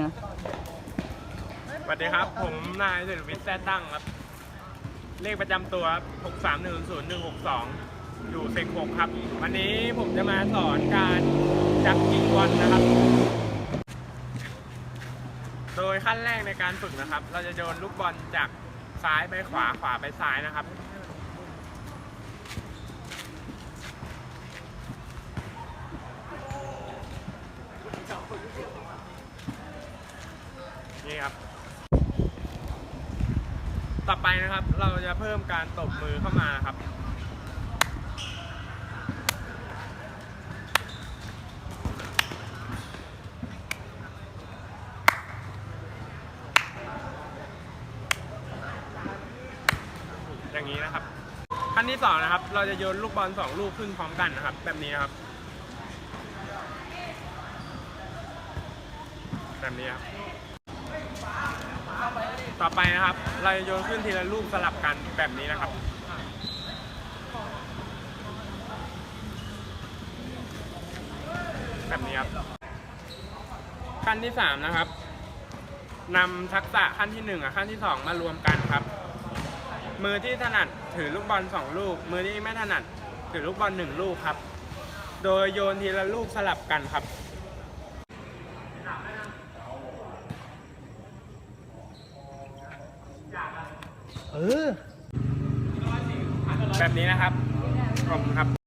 นะสวัสดีครับ ผมนายศิลวิทย์แท้ตั้งครับ เลขประจำตัว6 3 1 0 1 6 2 อยู่เซกหกครับ วันนี้ผมจะมาสอนการจับยิงบอลนะครับ โดยขั้นแรกในการฝึกนะครับ เราจะโยนลูกบอลจากซ้ายไปขวาขวาไปซ้ายนะครับ นี่ครับ ต่อไปนะครับเราจะเพิ่มการตบมือเข้ามาครับ อย่างนี้นะครับขั้นที่สองนะครับ เราจะโยนลูกบอลสองลูกขึ้นพร้อมกันนะครับ แบบนี้ครับ แบบนี้ครับ ต่อไปนะครับ เราจะโยนขึ้นทีละลูกสลับกันแบบนี้นะครับ แบบนี้ครับ ขั้นที่สามนะครับนำทักษะขั้นที่หนึ่งกับขั้นที่สองมารวมกันครับ มือที่ถนัดถือลูกบอลสองลูก มือที่ไม่ถนัดถือลูกบอลหนึ่งลูกครับ โดยโยนทีละลูกสลับกันครับ เออ แบบนี้นะครับขอบคุณครับ